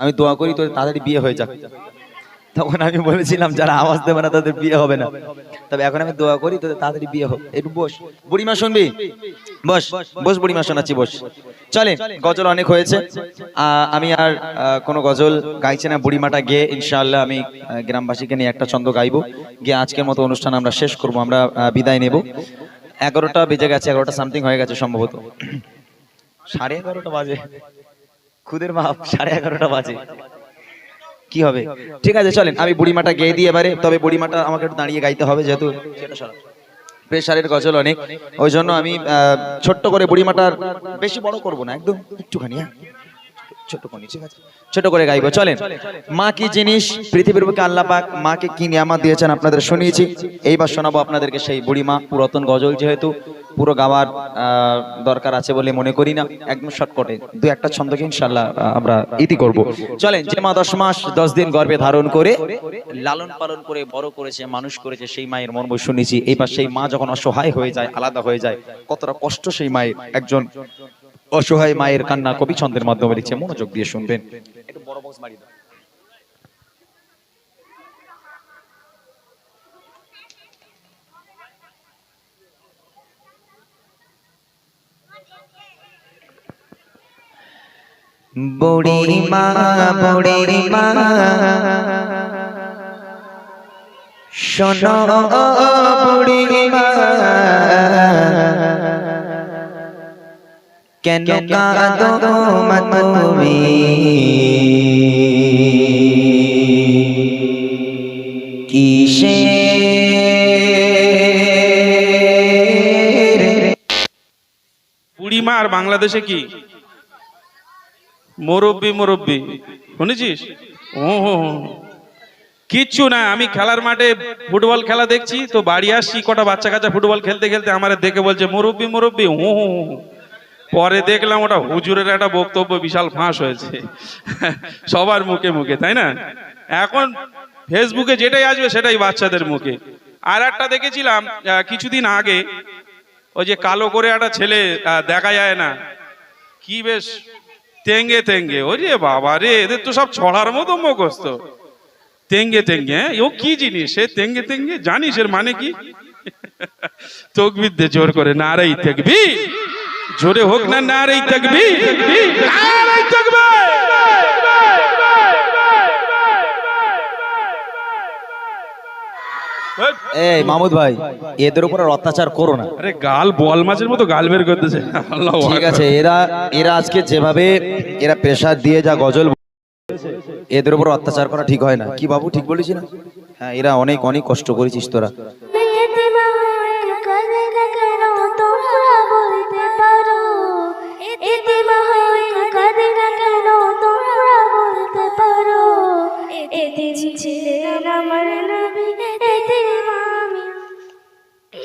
আমি দোয়া করি তোর তাড়াতাড়ি বিয়ে হয়ে যাক। তখন আমি বলেছিলাম, যারা আওয়াজ দেবে না, তাদের বিয়ে হবে না। তবে এখন আমি দোয়া করি, তোদের তাড়াতাড়ি বিয়ে হোক। একটু বস। বুড়িমা শুনবি? বস বস বুড়িমা শোনাচ্ছি, বস। চলে, গজল অনেক হয়েছে। আমি আর কোনো গজল গাইছি না। বুড়িমাটা গেয়ে ইনশাআল্লাহ আমি গ্রামবাসীকে নিয়ে একটা ছন্দ গাইবো। গিয়ে আজকের মতো অনুষ্ঠান আমরা শেষ করব। আমরা বিদায় নেব। এগারোটা বেজে গেছে, এগারোটা সামথিং হয়ে গেছে সম্ভবত। সাড়ে এগারোটা বাজে। খুদের মাপ সাড়ে এগারোটা বাজে। কি হবে? ঠিক আছে চলেন আমি বুড়িমাটা গেয়ে দিয়ে এবারে তবে বুড়িমাটা আমাকে একটু দাঁড়িয়ে গাইতে হবে যেহেতু সেটা সরাব। প্রেশারের গজল অনেক। ওই জন্য আমি আহ, ছোট্ট করে বুড়িমাটার বেশি বড় করব না একদম একটুখানি হ্যাঁ? ছোট করে ঠিক আছে? ছোট করে গাইবো, চলেন। মা কি জিনিস পৃথিবীর বুকে আল্লাহ পাক মাকে কি নিয়ামত দিয়েছেন আপনাদের শুনিয়েছি। এইবার শোনাবো আপনাদেরকে সেই বুড়িমা, পুরাতন গজল যেহেতু, পুরো গাওয়ার দরকার আছে বলে মনে করি না। একদম শর্টকটে দু একটা ছন্দকে ইনশাল্লাহ আমরা ইতি করব। চলেন, যে মা দশ মাস, দশ দিন গর্ভে ধারণ করে, লালন পালন করে, বড় করেছে, মানুষ করেছে, সেই মায়ের মর্ম শুনেছি। এইবার সেই মা যখন অসহায় হয়ে যায়, আলাদা হয়ে যায়, কতটা কষ্ট সেই মায়ের। একজন অসহায় মায়ের কান্না কবি ছন্দের মাধ্যমে লিখছে মনোযোগ দিয়ে শুনবেন। একটু বড় বক্স বাড়িয়ে দাও। বুড়ি মা বুড়ি মা শোনো বুড়ি মা। কেন কাঁদো মা তুমি বুড়িমা আর বাংলাদেশে কি মুরব্বি মুরব্বি শুনেছিস ও হো হো। কিচ্ছু না আমি খেলার মাঠে ফুটবল খেলা দেখছি তো বাড়ি আসছি কটা বাচ্চা কাচ্চা ফুটবল খেলতে খেলতে আমার দেখে বলছে মুরব্বি মুরব্বি হু হু হু। পরে দেখলাম ওটা হুজুরের একটা বক্তব্য বিশাল ফাঁস হয়েছে। সবার মুখে মুখে, তাই না? এখন ফেসবুকে যেটাই আসবে সেটাই বাচ্চাদের মুখে। আর একটা দেখেছিলাম কিছুদিন আগে ওই যে কালো করে একটা ছেলে দেখা যায় না। কি বেশ তেঙ্গে তেঙ্গে ওরে বাবা রে, এদের তো সব ছড়ার মতো মুখস্ত তেঙ্গে তেঙ্গে হ্যাঁ? ও কি জিনিস? সে তেঙ্গে তেঙ্গে জানিস এর মানে কি? তকবির দে জোর করে, নারাই থাকবি জোরে হোক না নারাই থাকবি নারাই এই মামুদ ভাই এদের উপর অত্যাচার করো না। আরে গাল বল মাছের মতো গাল বের করতেছে ঠিক আছে এরা এরা আজকে যেভাবে এরা দিয়ে যা গজল এদের উপর অত্যাচার করা ঠিক হয় না। কি বাবু ঠিক বলেছি না? হ্যাঁ এরা অনেক অনেক কষ্ট করেছিস তোরা।